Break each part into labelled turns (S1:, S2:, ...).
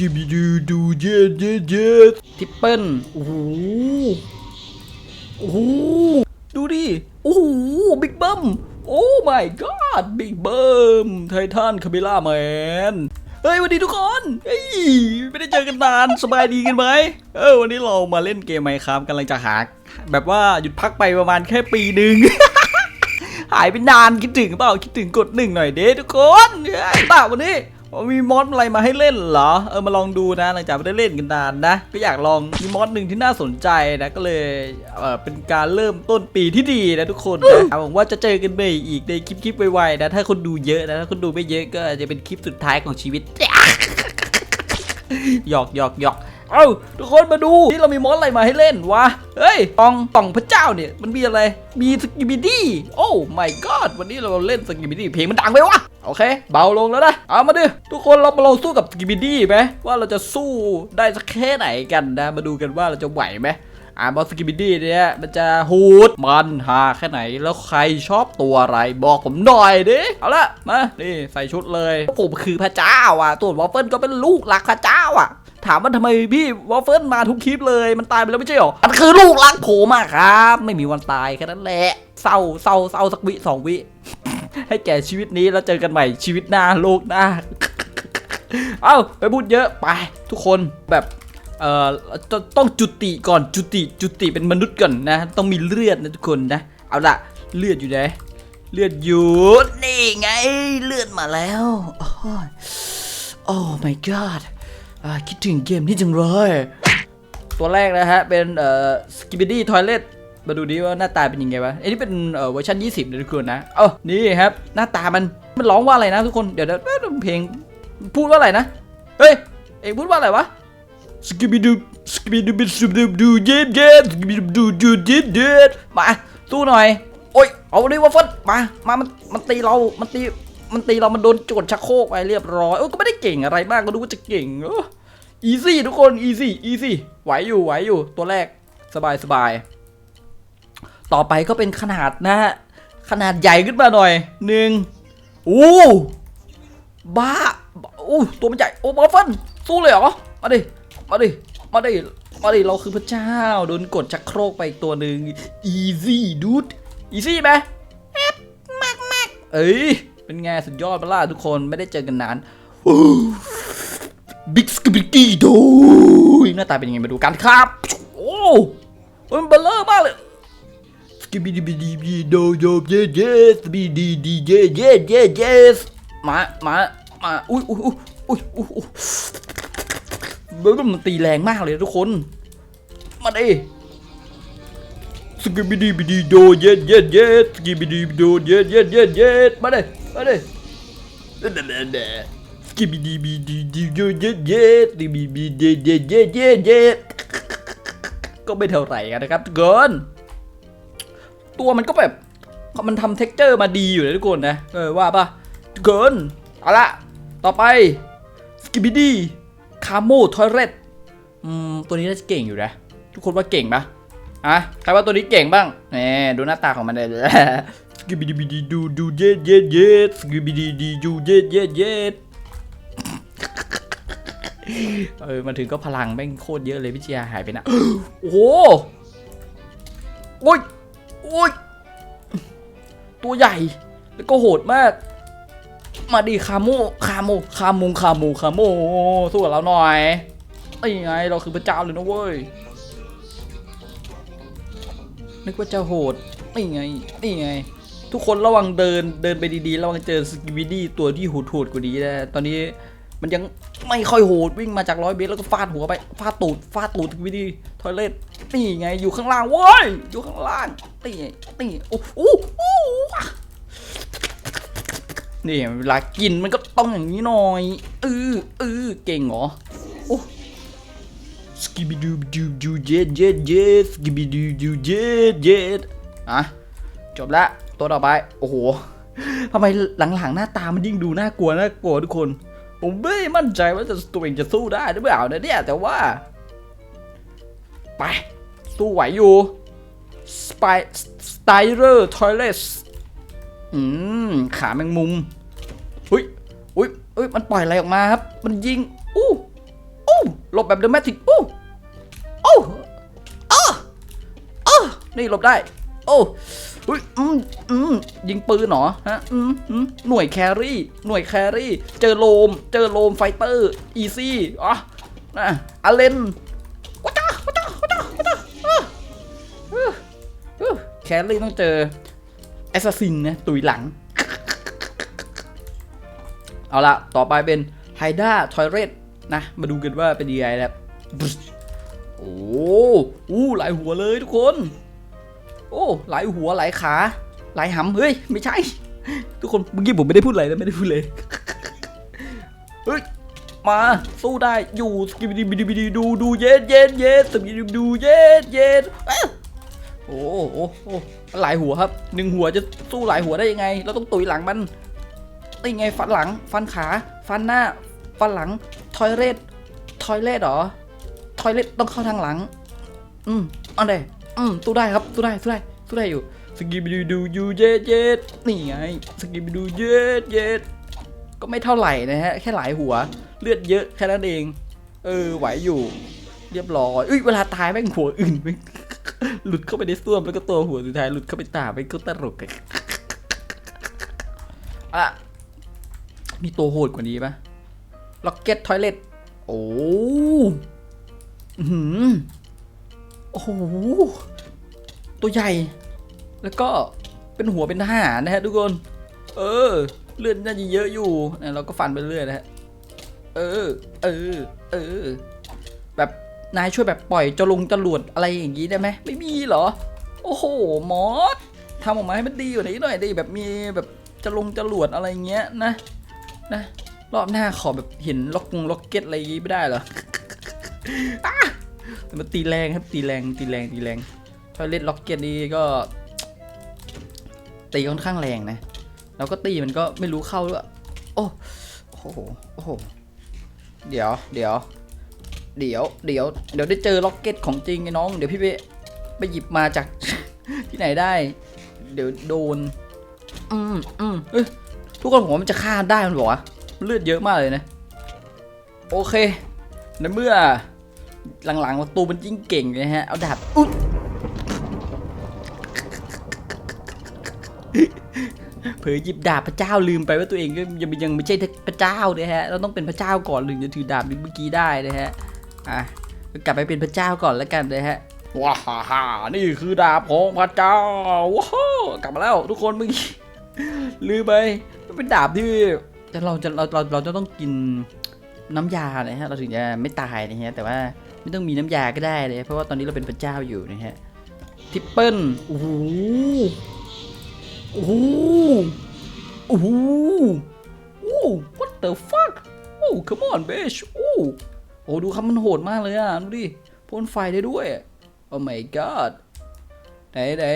S1: กิบิดูดูเย็ดเย็ดเย็ด
S2: ทริปเปิลโอ้โหโอ้โหดูดิโอ้โหบิ๊กเบิ้มโอ้ my god บิ๊กเบิ้มไททันคาเมล่าแมนเฮ้ยสวันดีทุกคนเฮ้ยไม่ได้เจอกันนานสบายดีกันไหมเออวันนี้เรามาเล่นเกมไหมครับกำลังจะหาแบบว่าหยุดพักไปประมาณแค่ปีหนึ่งหายไปนานคิดถึงเปล่าคิดถึงกดหนึ่งหน่อยเด้ทุกคนเฮ้ยเปล่าวันนี้ มีมอดอะไรมาให้เล่นเหรอ เออมาลองดูนะหลังจากไม่ได้เล่นกันนานนะ ก็อยากลองมีมอดหนึ่งที่น่าสนใจนะก็เลยเออเป็นการเริ่มต้นปีที่ดีนะทุกคนนะหวังว่าจะเจอกันใหม่อีกในคลิปคลิปๆไวๆนะถ้าคนดูเยอะนะถ้าคนดูไม่เยอะก็จจะเป็นคลิปสุดท้ายของชีวิตหยอกหยอกหยอก เอ้าทุกคนมาดูที่เรามีมอสอะไรมาให้เล่นวะเฮ้ยกล่องกล่องพระเจ้าเนี่ยมันมีอะไรมีสกิบิดี้โอ้ my god วันนี้เราเล่นสกิบิดี้เพลงมันดังไปวะโอเค เบาลงแล้วนะเอามาดิทุกคนเรามาลองสู้กับสกิบิดี้ไหมว่าเราจะสู้ได้สักแค่ไหนกันนะมาดูกันว่าเราจะไหวไหมอ่าบอสกิบิดี้เนี่ยมันจะฮูดมันหาแค่ไหนแล้วใครชอบตัวอะไรบอกผมหน่อยดิเอาละมานี่ใส่ชุดเลยผมคือพระเจ้าอะตัววอฟเฟิลก็เป็นลูกหลักพระเจ้าอะ ถามว่าทำไมพี่วอฟเฟิลมาทุกคลิปเลยมันตายไปแล้วไม่ใช่หรอมันคือลูกรักผมอะครับ ไม่มีวันตายแค่นั้นแหละเศร้าเศร้าเศร้าสักวิสองวิ ให้แก่ชีวิตนี้แล้วเจอกันใหม่ชีวิตหน้าโลกหน้า เอ้าไปพูดเยอะไป ทุกคนแบบเอ่อต้องจุติก่อนจุติจุติเป็นมนุษย์ก่อนนะ ต้องมีเลือดนะทุกคนนะ เอาละเลือดอยู่ไหนเลือดอยู่นี่ไงเลือดมาแล้วโอ้ยโอ้ my god อ่า คิดถึงเกมนี้จังเลย ตัวแรกนะฮะ เป็นเอ่อ Skibidi Toilet มาดูดิว่าหน้าตาเป็นยังไงวะอันนี้เป็นเอ่อเวอร์ชัน20นะทุกคนนะเอ้านี่ครับ หน้าตามันมันร้องว่าอะไรนะทุกคนเดี๋ยวเดี๋ยวเพลงพูดว่าอะไรนะ เฮ้ย เอ็งพูดว่าอะไรวะสกิบิดูสกิบิดูบิสดูดูเย็ดเย็ดสกิบิดูดูดูเย็ดเย็ดมาสู้หน่อย โอ้ยเอาดิว่าฟันมา มามันมันตีเรา มันตี มันตีเรามันโดนโจดชักโครกไปเรียบร้อยโอ้ก็ไม่ได้เก่งอะไรมากก็ดูว่าจะเก่งเอออีซี่ทุกคนอีซี่อีซี่ไหวอยู่ไหวอยู่ตัวแรกสบายสบายต่อไปก็เป็นขนาดนะฮะขนาดใหญ่ขึ้นมาหน่อยหนึ่งโอ้บ้าโอ้ตัวมันใหญ่โอ้บอฟเฟิลสู้เลยเหรอมาดิมาดิมาดิมาดิเราคือพระเจ้าโดนกดชักโครกไปอีกตัวหนึ่ง easy dude easy ไหมแอบมากมากเอ้ย เป็นไงสุดยอดปะล่ะทุกคนไม่ได้เจอกันนานบิ๊กสกิบิกี้โดยหน้าตาเป็นยังไงมาดูกันครับ โอ้เฮ้ยมันเบลเลอร์มากเลยสกิบิดีบิดีบีโดโยเยเยสบีดีดีเยเยเยเยสมามามาอุ้ยอุ้ยอุ้ยอุ้ยอุ้ยอุ้ยเบิร์มันตีแรงมากเลยทุกคน มาดิ สกิบิดีบิดีโดเย็ดเย็ดเย็ดสกิบิดีโดเย็ดเย็ดเย็ดเยมาดิมาเด้เด้เด้สกิบิดีบิดีดีโดเย็ดเยสกิบิดีเย็ดเย็ดเย็ดเยเยก็ไม่เท่าไหร่กันนะครับทุกคนตัวมันก็แบบมันทำเท็กเจอร์มาดีอยู่นะทุกคนนะเออว่าป่ะเกินเอาละต่อไปสกิบิดีคาโมทอยเรตอืมตัวนี้น่าจะเก่งอยู่นะทุกคนว่าเก่งปะ อะใครว่าตัวนี้เก่งบ้างแหมดูหน้าตาของมันเลยสกิบิดีบิดีดูดูเย็ดเย็ดเย็ดสกิบิดีดีดูเย็ดเย็ดเย็ดเออมาถึงก็พลังแม่งโคตรเยอะเลยพิชยหายไปนะโอ้โหโอ้ยโอ้ยตัวใหญ่แล้วก็โหดมาก มาดิคาโมคาโมคามุงคาโมคาโมสู้กับเราหน่อยไอ้ไงเราคือพระเจ้าเลยนะเว้ย นึกว่าจะโหดนี่ไงนี่ไง ทุกคนระวังเดินเดินไปดีๆระวังเจอสกิบิดี้ตัวที่โหดๆกว่านี้นะตอนนี้มันยังไม่ค่อยโหดวิ่งมาจากร้อยเมตรแล้วก็ฟาดหัวไปฟาดตูดฟาดตูดสกิบิดี้ทอยเล็ตนี่ไงอยู่ข้างล่างเว้ยอยู่ข้างล่างนี่ไงนี่โอ้โหโอ้นี่เวลากินมันก็ต้องอย่างนี้หน่อยเออเออเก่งเหรอ สกิบิดูดูดูเย็ดเย็ดเย็ดสกิบิดูดูเย็ดเย็ดอะจบละตัวต่อไป โอ้โหทำไมหลังๆหน้าตามันยิ่งดูน่ากลัวน่ากลัวทุกคน ผมไม่มั่นใจว่าจะตัวเองจะสู้ได้หรือเปล่านะเนี่ยแต่ว่า ไป สู้ไหวอยู่สไปสไตเลอร์ทอยเลสอืม ขาแมงมุมอุ้ยอุ้ยอุ้ยมันปล่อยอะไรออกมาครับ มันยิง อู้ หลบแบบเดอะแมทริกโอ้โอ้เออเออนี่หลบได้ โอ้อุ้ยอืมอืมยิงปืนเหรอฮะอืมอืมหน่วยแครี่ หน่วยแครี่ เจอโลม เจอโลมไฟเตอร์ อีซี่อ๋อนะอาเลนว้าจ้าว้าจ้าว้าจ้าว้าจ้าอะอะอะแครี่ต้องเจอแอสซัสซินนะตุยหลัง เอาละต่อไปเป็นไฮด้าทอยเรต นะ มาดูกันว่าเป็นยังไงแล้วโอ้อู้หลายหัวเลยทุกคน โอ้หลายหัวหลายขาหลายหำเฮ้ยไม่ใช่ ทุกคนเมื่อกี้ผมไม่ได้พูดอะไรนะไม่ได้พูดเลยเฮ้ยมาสู้ได้อยู่สกิบดีบิดีบิดีดูดูเย็นเย็นเย็นสกิบดีดูเย็นเย็นโอ้โอ้โอ้หลายหัวครับหนึ่งหัวจะสู้หลายหัวได้ยังไง เราต้องตุยหลังมันตีไงฟันหลัง ฟันขา ฟันหน้า ฟันหลัง ทอยเลตทอยเลตเหรอทอยเลตต้องเข้าทางหลัง อืมเอันเดอืมสู้ได้ครับสู้ได้สู้ได้สู้ได้อยู่สกิบดูดูยูเย็ดเย็ดนี่ไงสกิบดูเย็ดเย็ดก็ไม่เท่าไหร่นะฮะ แค่หลายหัว เลือดเยอะแค่นั้นเอง เออ ไหวอยู่ เรียบร้อยเอ้ยเวลาตายแม่งหัวอื่นแม่งหลุดเข้าไปในส้วมแล้วก็ตัวหัวสุดท้ายหลุดเข้าไปตาไปก็ตลกอะอะมีตัวโหดกว่านี้ปะ ล็อกเก็ตทอยเลตโอ้หือโอ้โห ตัวใหญ่ แล้วก็เป็นหัวเป็นทหารนะฮะทุกคน เออ เลือดน่าจะเยอะอยู่เนี่ยเราก็ฟันไปเรื่อยนะฮะ เออ เออ เออ แบบนายช่วยแบบปล่อยจลงจรวดอะไรอย่างนี้ได้ไหมไม่มีเหรอ โอ้โห มอสทำออกมาให้มันดีกว่านี้หน่อยดิแบบมีแบบจลงจรวดอะไรเงี้ยนะ นะ รอบหน้าขอแบบเห็นล็อกงล็อกเก็ตอะไรอย่างงี้ไม่ได้เหรอมันตีแรงครับตีแรงตีแรงตีแรงทอยเล็ตล็อกเก็ตนี่ก็ตีค่อนข้างแรงนะแล้วก็ตีมันก็ไม่รู้เข้าด้วยโอ้โอ้โหโอ้โหเดี๋ยวเดี๋ยวเดี๋ยวเดี๋ยวเดี๋ยวได้เจอล็อกเก็ตของจริงไอ้น้อง เดี๋ยวพี่ไปไปหยิบมาจากที่ไหนได้ เดี๋ยวโดน อืมอืมเอ้ยทุกคนผมว่ามันจะฆ่าได้มันบอกว่า เลือดเยอะมากเลยนะ โอเค ในเมื่อ หลังๆประตูมันยิ่งเก่งนะฮะ เอาดาบอุ๊ยเผยหยิบดาบพระเจ้าลืมไปว่าตัวเองก็ยังยังไม่ใช่พระเจ้านะฮะ เราต้องเป็นพระเจ้าก่อนถึงจะถือดาบเมื่อกี้ได้นะฮะ อะกลับไปเป็นพระเจ้าก่อนแล้วกันนะฮะว้าฮ่าฮ่านี่คือดาบของพระเจ้าว้าวกลับมาแล้วทุกคนเมื่อกี้ลืมไปมันเป็นดาบที่ แต่เราจะเราเราเราจะต้องกินน้ำยานะฮะ เราถึงจะไม่ตายนะฮะ แต่ว่าไม่ต้องมีน้ำยาก็ได้เลย เพราะว่าตอนนี้เราเป็นพระเจ้าอยู่นะฮะ ทิปเปิลโอ้โหโอ้โหโอ้โหโอ้ what the fuck โอ้ come on bitch โอ้โอ้ดูครับมันโหดมากเลยอะ ดูดิพ่นไฟได้ด้วยโอ้ my god ไหนไหน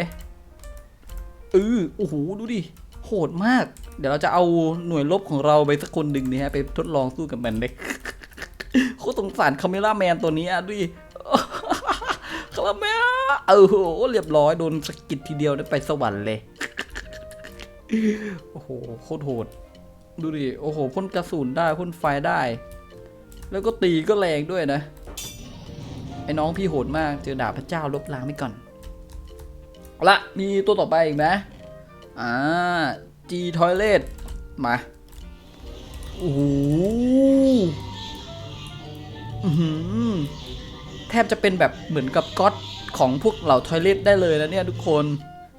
S2: เออโอ้โห ดูดิ โหดมาก เดี๋ยวเราจะเอาหน่วยลบของเราไปสักคนหนึ่งนี่ฮะไปทดลองสู้กับมันเลยโคตรสงสารคาเมล่าแมนตัวนี้อะดิคาเมล่าเออโหเรียบร้อยโดนสกิดทีเดียวได้ไปสวรรค์เลย โอ้โหโคตรโหด ดูดิ โอ้โหพ่นกระสุนได้พ่นไฟได้ แล้วก็ตีก็แรงด้วยนะ ไอ้น้องพี่โหดมากเจอดาบพระเจ้าลบล้างไปก่อน เอาละมีตัวต่อไปอีกไหมอ่า G Toilet มาโอ้โหแทบจะเป็นแบบเหมือนกับก๊อตของพวกเหล่าทอยเลทได้เลยนะเนี่ยทุกคน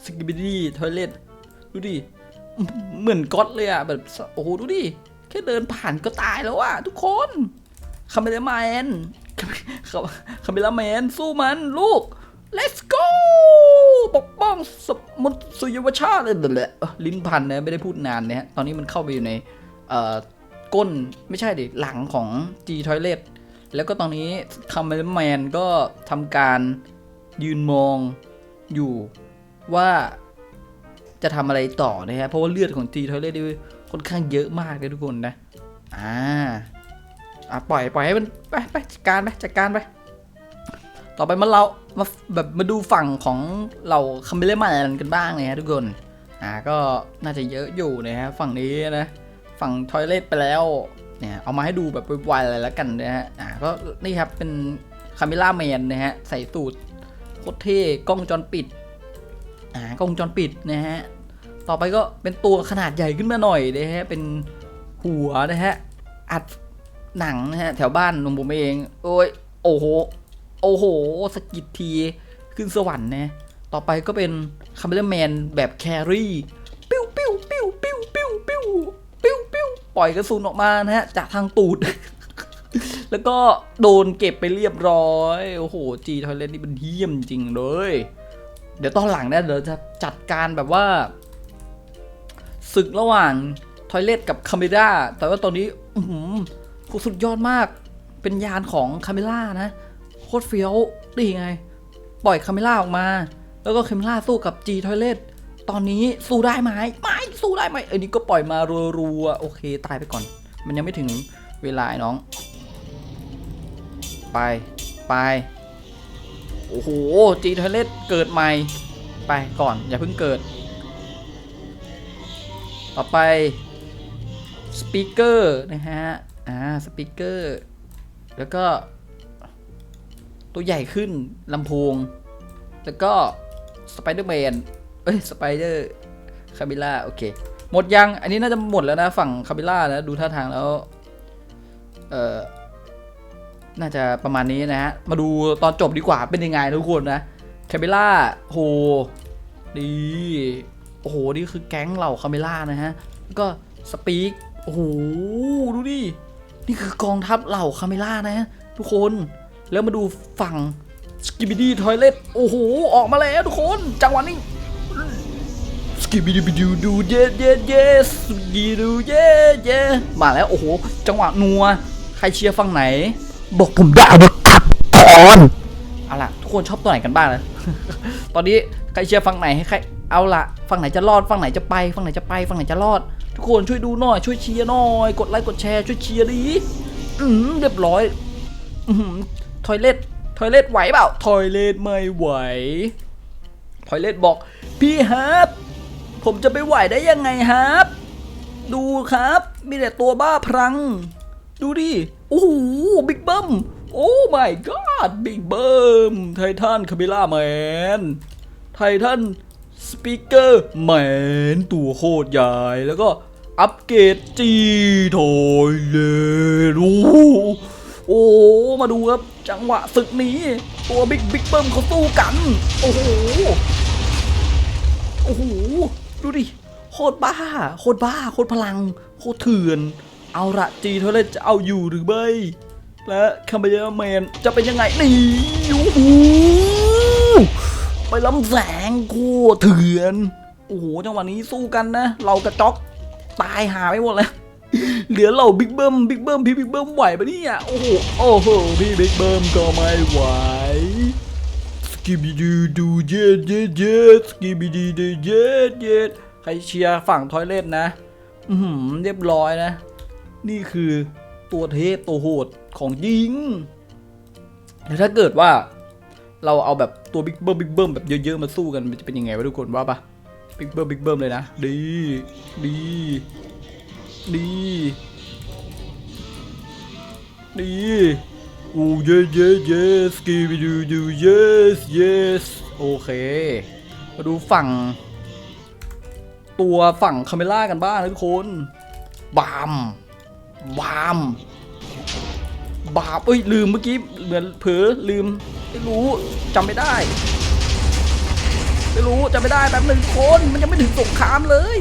S2: สกิบิดี้ทอยเลทดูดิ เหมือนก๊อตเลยอะแบบ โอ้โห ดูดิ แค่เดินผ่านก็ตายแล้วอะทุกคนคาเมลแมนคาเมลแมนสู้มันลูก let's go ปกป้องสมุทรสุยวชาติเลยแหละลิ้นพันนะไม่ได้พูดนานนะฮะตอนนี้มันเข้าไปอยู่ในก้นไม่ใช่ดิหลังของ G Toilet แล้วก็ตอนนี้คาเมลแมนก็ทำการยืนมองอยู่ว่าจะทำอะไรต่อนะฮะเพราะว่าเลือดของ G Toilet นี่ค่อนข้างเยอะมากเลยทุกคนนะอ่าอะปล่อยปล่อยให้มันไปไปจัดการไปจัดการไป ต่อไปมาเรา มาแบบมาดูฝั่งของเราคัมเบลแมนกันบ้างนะฮะทุกคน อ่าก็น่าจะเยอะอยู่นะฮะฝั่งนี้นะ ฝั่งทอยเลทไปแล้วเนี่ยเอามาให้ดูแบบไวๆเลยแล้วกันนะฮะ อ่าก็นี่ครับเป็นคาเมล่าแมนนะฮะใส่สูตรโคตรเท่กล้องวงจรปิด อ่ากล้องวงจรปิดนะฮะ ต่อไปก็เป็นตัวขนาดใหญ่ขึ้นมาหน่อยนะฮะเป็นหัวนะฮะอัดหนังนะฮะแถวบ้านของผมเอง โอ้ยโอ้โห โอ้โหสกิดทีขึ้นสวรรค์นะต่อไปก็เป็นคาเมลแมนแบบแครี่ปิ้วปิ้วปิ้วปิ้วปิ้วปิ้วปิ้วปิ้วปล่อยกระสุนออกมานะฮะจากทางตูด แล้วก็โดนเก็บไปเรียบร้อย โอ้โหจีทอยเลนนี่มันเยี่ยมจริงเลย เดี๋ยวตอนหลังเนี่ยเดี๋ยวจะจัดการแบบว่าศึกระหว่างทอยเลตกับคาเมล่าแต่ว่าตอนนี้อือหือโคตรสุดยอดมากเป็นยานของคาเมล่านะ ตรเฟี้ยวดีไง ปล่อยคาเมล่าออกมา แล้วก็คาเมล่าสู้กับจีทอยเลตตอนนี้สู้ได้ไหมไม่สู้ได้ไหมเอันนี้ก็ปล่อยมารัวๆโอเคตายไปก่อน มันยังไม่ถึงเวลาไอ้น้อง ไปไปโอ้โหจีทเลตเกิดใหม่ ไปก่อน อย่าเพิ่งเกิด ต่อไปสปีกเกอร์นะฮะ อ่าสปีกเกอร์ แล้วก็ ตัวใหญ่ขึ้นลำโพง แล้วก็สไปเดอร์แมนเอ้ยสไปเดอร์คาบิล่าโอเค หมดยัง อันนี้น่าจะหมดแล้วนะ ฝั่งคาบิล่านะ ดูท่าทางแล้ว เอ่อ น่าจะประมาณนี้นะฮะ มาดูตอนจบดีกว่าเป็นยังไงทุกคนนะคาเมล่าโหดีโอ้โห นี่คือแก๊งเหล่าคาเมล่านะฮะ แล้วก็สปีก โอ้โห ดูดิ นี่คือกองทัพเหล่าคาเมล่านะฮะทุกคน แล้วมาดูฝั่งสกิบิดี้ทอยเลตโอ้โห ออกมาแล้วทุกคน จังหวะนี้สกิบิดิบิดูดูเยเยเยสกิดูเยเยมาแล้ว โอ้โห จังหวะนัว ใครเชียร์ฝั่งไหน
S1: บอกผมได้นะครับก่อน
S2: เอาล่ะ ทุกคนชอบตัวไหนกันบ้างนะตอนนี้ใครเชียร์ฝั่งไหนให้ใครเอาล่ะฝั่งไหนจะรอดฝั่งไหนจะไปฝั่งไหนจะไปฝั่งไหนจะรอด ทุกคนช่วยดูหน่อย ช่วยเชียร์หน่อย กดไลค์กดแชร์ช่วยเชียร์ดิอืมเรียบร้อยอืม ทอยเล็ตทอยเล็ตไหวเปล่าทอยเล็ตไม่ไหวทอยเล็ตบอก พี่ฮับ ผมจะไปไหวได้ยังไงฮับ ดูครับ มีแต่ตัวบ้าพลัง ดูดิ โอ้โหบิ๊กเบิ้มโอ้ my god บิ๊กเบิ้มไททันคาเมล่าแมนไททันสปีกเกอร์แมนตัวโคตรใหญ่แล้วก็อัปเกรดจีทอยเลน โอ้มาดูครับจังหวะศึกนี้ ตัวบิ๊กบิ๊กเบิ้มเขาสู้กัน โอ้โหโอ้โหดูดิโคตรบ้าโคตรบ้าโคตรพลังโคตรเถื่อน เอาละจีเทเลจะเอาอยู่หรือไม่และคาเมเยอร์แมนจะเป็นยังไงนี่โอ้โหไปล้ำแสงโคตรเถื่อนโอ้โหจังหวะนี้สู้กันนะ เรากระจอกตายหาไปหมดเลย เหลือเราบิ๊กเบิ้มบิ๊กเบิ้มพี่บิ๊กเบิ้มไหวปะเนี่ยโอ้โหโอ้โหพี่บิ๊กเบิ้มก็ไม่ไหวสกิบิดูดูเย็ดเย็ดเย็ดสกิบิดีดูเย็ดเย็ดใครเชียร์ฝั่งทอยเล็ตนะ อือหือเรียบร้อยนะ นี่คือตัวเทพตัวโหดของยิงแล้วถ้าเกิดว่า เราเอาแบบตัวบิ๊กเบิ้มบิ๊กเบิ้มแบบเยอะๆมาสู้กันมันจะเป็นยังไงวะทุกคนว่าปะบิ๊กเบิ้มบิ๊กเบิ้มเลยนะ ดี ดี ดี ดีโอ้เยเยเยสกีบิดูดู yes yes โอเค มาดูฝั่ง ตัวฝั่งคาเมล่ากันบ้างนะทุกคน บามบามบาปเอ้ย ลืมเมื่อกี้ เหมือนเผลอลืม ไม่รู้จำไม่ได้ ไม่รู้จำไม่ได้แป๊บหนึ่งทุกคน มันยังไม่ถึงสงครามเลย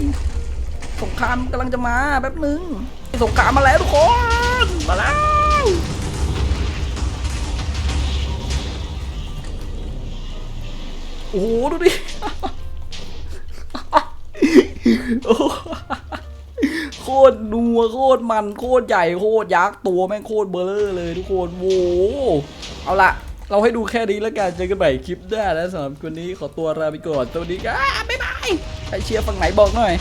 S2: สงครามกำลังจะมาแป๊บหนึ่งสงครามมาแล้วทุกคน มาแล้วโอ้โหดูดิโคตรนัวโคตรมันโคตรใหญ่โคตรยักษ์ตัวแม่งโคตรเบลอเลยทุกคนโว้เอาละเราให้ดูแค่นี้แล้วกันเจอกันใหม่คลิปหน้าแล้วสำหรับวันนี้ขอตัวลาไปก่อนสวัสดีครับบ๊ายบายใครเชียร์ฝั่งไหนบอกหน่อย